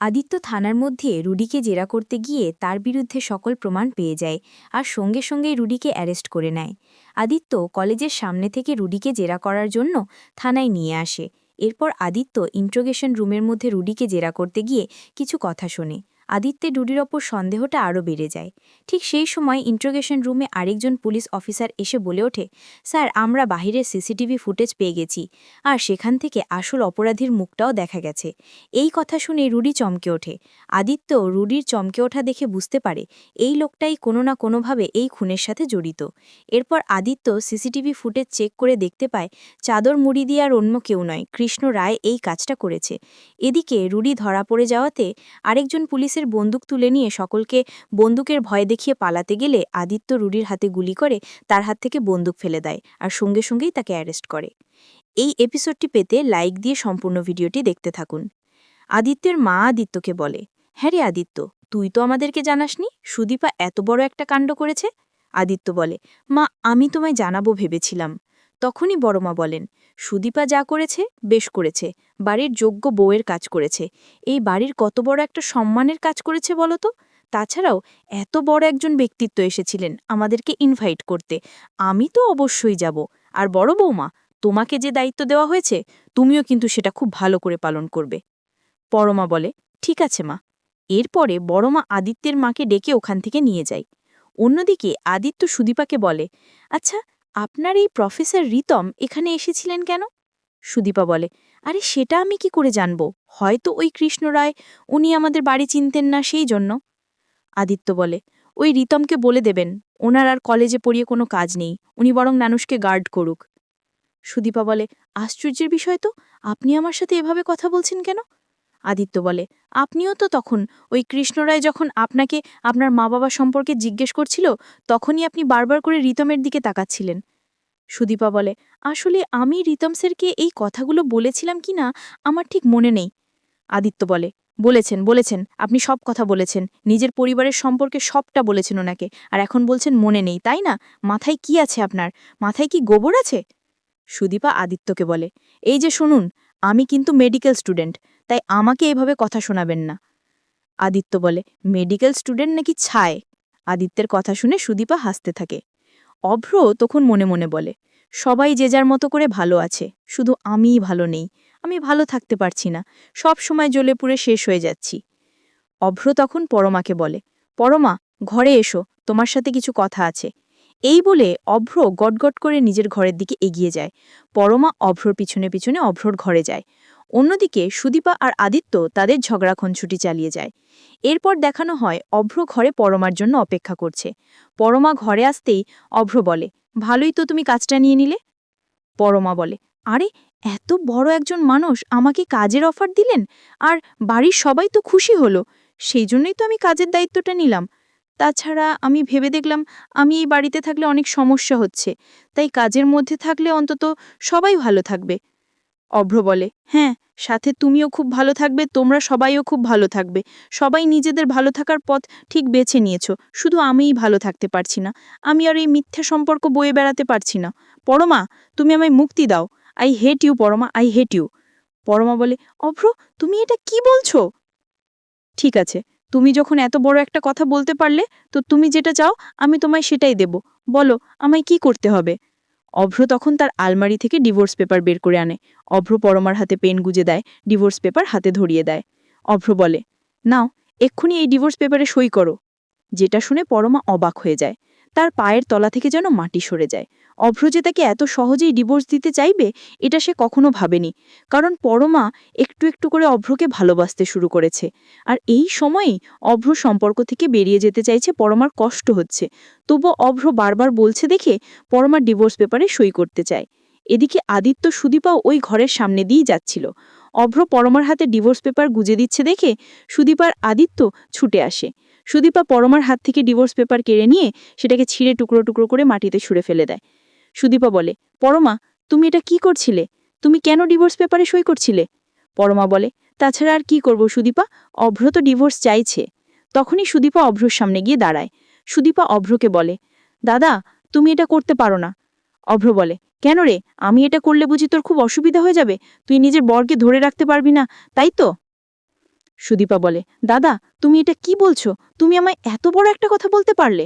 আদিত্য থানার মধ্যে রুডিকে জেরা করতে গিয়ে তার বিরুদ্ধে সকল প্রমাণ পেয়ে যায় আর সঙ্গে সঙ্গেই রুডিকে অ্যারেস্ট করে নেয়। আদিত্য কলেজের সামনে থেকে রুডিকে জেরা করার জন্য থানায় নিয়ে আসে। এরপর আদিত্য ইন্ট্রোগেশন রুমের মধ্যে রুডিকে জেরা করতে গিয়ে কিছু কথা শোনে। আদিত্যের রুডির ওপর সন্দেহটা আরও বেড়ে যায়। ঠিক সেই সময় ইন্ট্রোগেশন রুমে আরেকজন পুলিশ অফিসার এসে বলে ওঠে, স্যার, আমরা বাহিরের সিসিটিভি ফুটেজ পেয়ে গেছি। আর সেখান থেকে আসল অপরাধীর মুখটাও দেখা গেছে। এই কথা শুনে রুডি চমকে ওঠে। আদিত্য রুডির চমকে ওঠা দেখে বুঝতে পারে, এই লোকটাই কোনো না কোনোভাবে এই খুনের সাথে জড়িত। এরপর আদিত্য সিসিটিভি ফুটেজ চেক করে দেখতে পায়, চাদর মুড়ি দিয়ে আর অন্য কেউ নয়, কৃষ্ণ রায় এই কাজটা করেছে। এদিকে রুডি ধরা পড়ে যাওয়াতে আরেকজন পুলিশের বন্দুক তুলে নিয়ে সকলকে বন্দুকের ভয় দেখিয়ে পালাতে গেলে আদিত্য রুডির হাতে গুলি করে তার হাত থেকে বন্দুক ফেলে দেয় আর সঙ্গে সঙ্গেই তাকে অ্যারেস্ট করে। এই এপিসোডটি পেতে লাইক দিয়ে সম্পূর্ণ ভিডিওটি দেখতে থাকুন। আদিত্যের মা আদিত্যকে বলে হ্যাঁ রে আদিত্য, তুই তো আমাদেরকে জানাসনি? সুদীপা এত বড় একটা কাণ্ড করেছে? আদিত্য বলে, মা, আমি তোমায় জানাব ভেবেছিলাম। তখনই বড়মা বলেন সুদীপা যা করেছে, বেশ করেছে। বাড়ির যোগ্য বউয়ের কাজ করেছে। এই বাড়ির কত বড় একটা সম্মানের কাজ করেছে বলো তো? তাছাড়াও এত বড় একজন ব্যক্তিত্ব এসেছিলেন আমাদেরকে ইনভাইট করতে। আমি তো অবশ্যই যাব। আর বড় বৌমা তোমাকে যে দায়িত্ব দেওয়া হয়েছে, তুমিও কিন্তু সেটা খুব ভালো করে পালন করবে। পরমা বলে, ঠিক আছে মা। এরপরে বড়মা আদিত্যের মাকে ডেকে ওখান থেকে নিয়ে যায়। অন্যদিকে আদিত্য সুদীপাকে বলে আচ্ছা আপনার এই প্রফেসর রিতম এখানে এসেছিলেন কেন? সুদীপা বলে, আরে, সেটা আমি কি করে জানব? হয়তো ওই কৃষ্ণ রায় উনি আমাদের বাড়ি চিনতেন না সেই জন্য। আদিত্য বলে, ওই রিতমকে বলে দেবেন, ওনার আর কলেজে পড়িয়ে কোনো কাজ নেই, উনি বরং মানুষকে গার্ড করুক। সুদীপা বলে, আশ্চর্যের বিষয় তো, আপনি আমার সাথে এভাবে কথা বলছেন কেন? আদিত্য বলে। আপনিও তো তখন, ওই কৃষ্ণরায় যখন আপনাকে আপনার মা বাবা সম্পর্কে জিজ্ঞেস করছিল, তখনই আপনি বারবার করে রিতমের দিকে তাকাচ্ছিলেন। সুদীপা বলে, আসলে আমি রিতম স্যারকে এই কথাগুলো বলেছিলাম কি না, আমার ঠিক মনে নেই। আদিত্য বলে, বলেছেন বলেছেন, আপনি সব কথা বলেছেন, নিজের পরিবারের সম্পর্কে সবটা বলেছেন ওনাকে, আর এখন বলছেন মনে নেই, তাই না? মাথায় কি আছে আপনার? মাথায় কি গোবর আছে? সুদীপা আদিত্যকে বলে, এই যে শুনুন, আমি কিন্তু মেডিকেল স্টুডেন্ট তাই আমাকে এভাবে কথা শোনাবেন না। আদিত্য বলে, মেডিকেল স্টুডেন্ট নাকি ছায়? আদিত্যের কথা শুনে সুদীপা হাসতে থাকে। অভ্র তখন মনে মনে বলে, সবাই যে যার মতো করে ভালো আছে, শুধু আমিই ভালো নেই, আমি ভালো থাকতে পারছি না, সব সময় জ্বলে পুড়ে শেষ হয়ে যাচ্ছি। অভ্র তখন পরমাকে বলে, পরমা, ঘরে এসো, তোমার সাথে কিছু কথা আছে। এই বলে অভ্র গটগট করে নিজের ঘরের দিকে এগিয়ে যায়। পরমা অভ্রর পিছনে পিছনে অভ্রর ঘরে যায়। অন্যদিকে সুদীপা আর আদিত্য তাদের ঝগড়া ছুটি চালিয়ে যায়। এরপর দেখানো হয় অভ্র ঘরে পরমার জন্য অপেক্ষা করছে। পরমা ঘরে আসতেই অভ্র বলে, ভালোই তো তুমি কাজটা নিয়ে নিলে? পরমা বলে, আরে, এত বড় একজন মানুষ আমাকে কাজের অফার দিলেন? আর বাড়ির সবাই তো খুশি হলো। সেই জন্যই তো আমি কাজের দায়িত্বটা নিলাম। তাছাড়া আমি ভেবে দেখলাম, আমি এই বাড়িতে থাকলে অনেক সমস্যা হচ্ছে। তাই কাজের মধ্যে থাকলে অন্তত সবাই ভালো থাকবে। অভ্র বলে। হ্যাঁ সাথে তুমিও খুব ভালো থাকবে, তোমরা সবাইও খুব ভালো থাকবে। সবাই নিজেদের ভালো থাকার পথ ঠিক বেছে নিয়েছো, শুধু আমিই ভালো থাকতে পারছি না। আমি আর এই মিথ্যা সম্পর্ক বয়ে বেড়াতে পারছি না। পরমা, তুমি আমায় মুক্তি দাও। I hate you, Parama, I hate you. Parama বলে, অভ্র, তুমি এটা কি বলছো? ঠিক আছে, তুমি যখন এত বড় একটা কথা বলতে পারলে, তো তুমি যেটা চাও, আমি তোমায় সেটাই দেব। বলো, আমায় কি করতে হবে? অভ্র তখন তার আলমারি থেকে ডিভোর্স পেপার বের করে আনে। অভ্র পরমার হাতে পেন গুজে দেয়, ডিভোর্স পেপার হাতে ধরিয়ে দেয়। অভ্র বলে, নাও, এক্ষুনি এই ডিভোর্স পেপারে সই করো। যেটা শুনে পরমা অবাক হয়ে যায়। তার পায়ের তলা থেকে যেন মাটি সরে যায়। অভ্র যে তাকে এত সহজেই ডিভোর্স দিতে চাইবে, এটা সে কখনো ভাবেনি। কারণ পরমা একটু একটু করে অভ্রকে ভালোবাসতে শুরু করেছে। আর এই সময়েই অভ্র সম্পর্ক থেকে বেরিয়ে যেতে চাইছে পরমার কষ্ট হচ্ছে। তবু অভ্র বারবার বলছে দেখে পরমার ডিভোর্স পেপারে সই করতে চায়। এদিকে আদিত্য সুদীপাও ওই ঘরের সামনে দিয়েই যাচ্ছিল। অভ্র পরমার হাতে ডিভোর্স পেপার গুজে দিচ্ছে দেখে সুদীপার আদিত্য ছুটে আসে। সুদীপা পরমার হাত থেকে ডিভোর্স পেপার কেড়ে নিয়ে সেটাকে ছিঁড়ে টুকরো টুকরো করে মাটিতে ছুঁড়ে ফেলে দেয়। সুদীপা বলে, পরমা, তুমি এটা কি করছিলে? তুমি কেন ডিভোর্স পেপারে সই করছিলে? পরমা বলে, তাছাড়া আর কি করব সুদীপা? অভ্র তো ডিভোর্স চাইছে। তখনই সুদীপা অভ্রর সামনে গিয়ে দাঁড়ায়। সুদীপা অভ্রকে বলে, দাদা, তুমি এটা করতে পারো না। অভ্র বলে, কেন রে? আমি এটা করলে বুঝি তোর খুব অসুবিধা হয়ে যাবে? তুই নিজের বরকে ধরে রাখতে পারবি না, তাই তো? সুদীপা বলে, দাদা, তুমি এটা কি বলছো? তুমি আমায় এত বড় একটা কথা বলতে পারলে?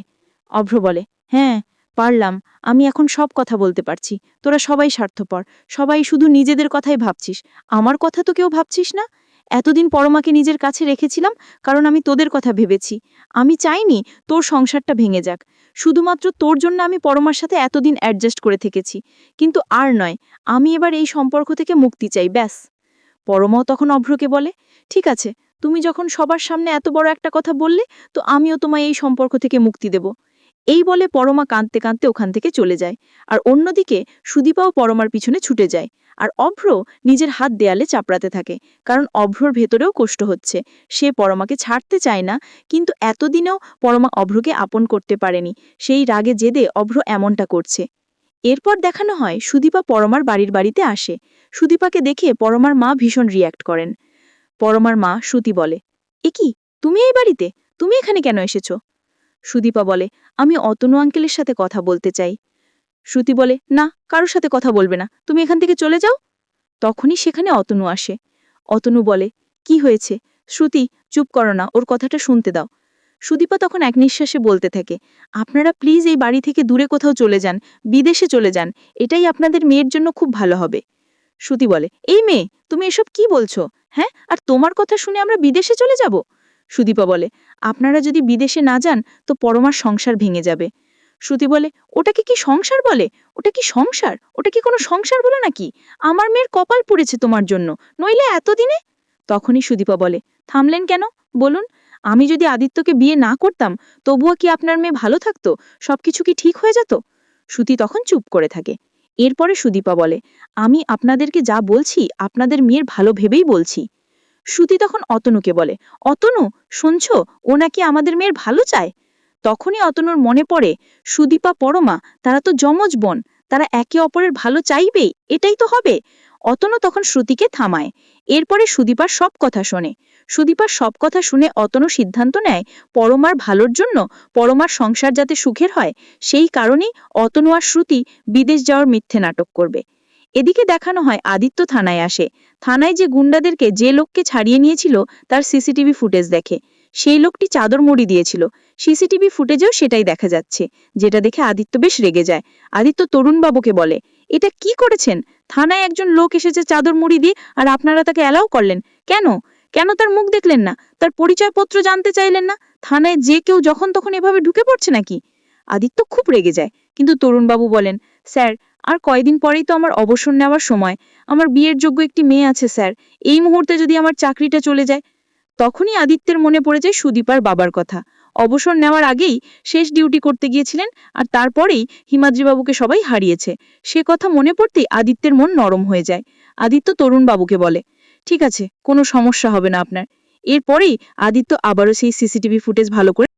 অভ্র বলে হ্যাঁ পারলাম। আমি এখন সব কথা বলতে পারছি। তোরা সবাই স্বার্থপর। সবাই শুধু নিজেদের কথাই ভাবছিস। আমার কথা তো কেউ ভাবছিস না? এতদিন পরমাকে নিজের কাছে রেখেছিলাম কারণ আমি তোদের কথা ভেবেছি। আমি চাইনি তোর সংসারটা ভেঙে যাক। শুধুমাত্র তোর জন্য আমি পরমার সাথে এতদিন অ্যাডজাস্ট করে থেকেছি। কিন্তু আর নয়, আমি এবার এই সম্পর্ক থেকে মুক্তি চাই, ব্যাস। পরমাও তখন অভ্রকে বলে, ঠিক আছে, তুমি যখন সবার সামনে এত বড় একটা কথা বললে, তো আমিও তোমায় এই সম্পর্ক থেকে মুক্তি দেব। এই বলে পরমা কাঁদতে কাঁদতে ওখান থেকে চলে যায়। আর অন্যদিকে সুদীপাও পরমার পিছনে ছুটে যায়। আর অভ্র নিজের হাত দেয়ালে চাপড়াতে থাকে, কারণ অভ্রর ভেতরেও কষ্ট হচ্ছে। সে পরমাকে ছাড়তে চায় না, কিন্তু এতদিনেও পরমা অভ্রকে আপন করতে পারেনি। সেই রাগে জেদে অভ্র এমনটা করছে। এরপর দেখানো হয় সুদীপা পরমার বাড়ির বাড়িতে আসে। সুদীপাকে দেখে পরমার মা ভীষণ রিয়্যাক্ট করেন। পরমার মা শ্রুতি বলে, এ কি? তুমি এই বাড়িতে? তুমি এখানে কেন এসেছ? সুদীপা বলে, আমি অতনু আঙ্কেলের সাথে কথা বলতে চাই। শ্রুতি বলে, না, কারোর সাথে কথা বলবে না। তুমি এখান থেকে চলে যাও? তখনই সেখানে অতনু আসে। অতনু বলে, কি হয়েছে? শ্রুতি, চুপ করো না, ওর কথাটা শুনতে দাও। সুদীপা তখন এক নিঃশ্বাসে বলতে থাকে, আপনারা প্লিজ এই বাড়ি থেকে দূরে কোথাও চলে যান, বিদেশে চলে যান। এটাই আপনাদের মেয়ের জন্য খুব ভালো হবে। শ্রুতি বলে, এই মেয়ে, তুমি এসব কি বলছো? হ্যাঁ আর তোমার কথা শুনে আমরা বিদেশে চলে যাব? সুদীপা বলে, আপনারা যদি বিদেশে না যান, তো পরমার সংসার ভেঙে যাবে। শ্রুতি বলে ওটাকে কি সংসার বলে? ওটা কি সংসার? ওটা কি কোনো সংসার বলে নাকি? আমার মেয়ের কপাল পুড়েছে তোমার জন্য, নইলে এতদিনে? তখনই সুদীপা বলে, থামলেন কেন? বলুন, আমি যদি আদিত্যকে বিয়ে না করতাম, তবুও কি আপনার মেয়ে ভালো থাকতো? সবকিছু কি ঠিক হয়ে যেত? সুতি তখন চুপ করে থাকে। এরপরে সুদীপা বলে, আমি আপনাদেরকে যা বলছি, আপনাদের মেয়ের ভালো ভেবেই বলছি। সুতি তখন অতনুকে বলে, অতনু, শুনছ? ও নাকি আমাদের মেয়ের ভালো চায়? তখনই অতনুর মনে পড়ে, সুদীপা পরমা, তারা তো যমজ বোন, তারা একে অপরের ভালো চাইবেই এটাই তো হবে। অতনু তখন শ্রুতিকে থামায়। এরপরে সুদীপার সব কথা শোনে। সুদীপার সব কথা শুনে অতনু সিদ্ধান্ত নেয়, পরমার ভালোর জন্য, পরমার সংসার যাতে সুখের হয়, সেই কারণেই অতনু আর শ্রুতি বিদেশ যাওয়ার মিথ্যে নাটক করবে। এদিকে দেখানো হয় আদিত্য থানায় আসে। থানায় যে গুন্ডাদেরকে যে লোককে ছাড়িয়ে নিয়েছিল, তার সিসিটিভি ফুটেজ দেখে। সেই লোকটি চাদর মুড়ি দিয়েছিল। সিসিটিভি ফুটেজেও সেটাই দেখা যাচ্ছে, যেটা দেখে আদিত্য বেশ রেগে যায়। আদিত্য তরুণবাবুকে বলে, এটা কি করেছেন? থানায় একজন লোক এসেছে চাদর মুড়ি দিয়ে আর আপনারা তাকে অ্যালাউ করলেন। কেন? কেন তার মুখ দেখলেন না? তার পরিচয়পত্র জানতে চাইলেন না? থানায় যে কেউ যখন তখন এভাবে ঢুকে পড়ছে নাকি? আদিত্য খুব রেগে যায়, কিন্তু তরুণবাবু বলেন, স্যার, আর কয়দিন পরেই তো আমার অবসর নেওয়ার সময়। আমার বিয়ের যোগ্য একটি মেয়ে আছে, স্যার। এই মুহূর্তে যদি আমার চাকরিটা চলে যায় তখনই আদিত্যের মনে পড়ে যায় সুদীপার বাবার কথা। অবসর নেওয়ার আগেই শেষ ডিউটি করতে গিয়েছিলেন আর তারপরেই হিমাদ্রিবাবুকে সবাই হারিয়েছে। সে কথা মনে পড়তেই আদিত্যের মন নরম হয়ে যায়। আদিত্য তরুণবাবুকে বলে, ঠিক আছে, কোনো সমস্যা হবে না আপনার। এরপরেই আদিত্য আবারও সেই সিসিটিভি ফুটেজ ভালো করে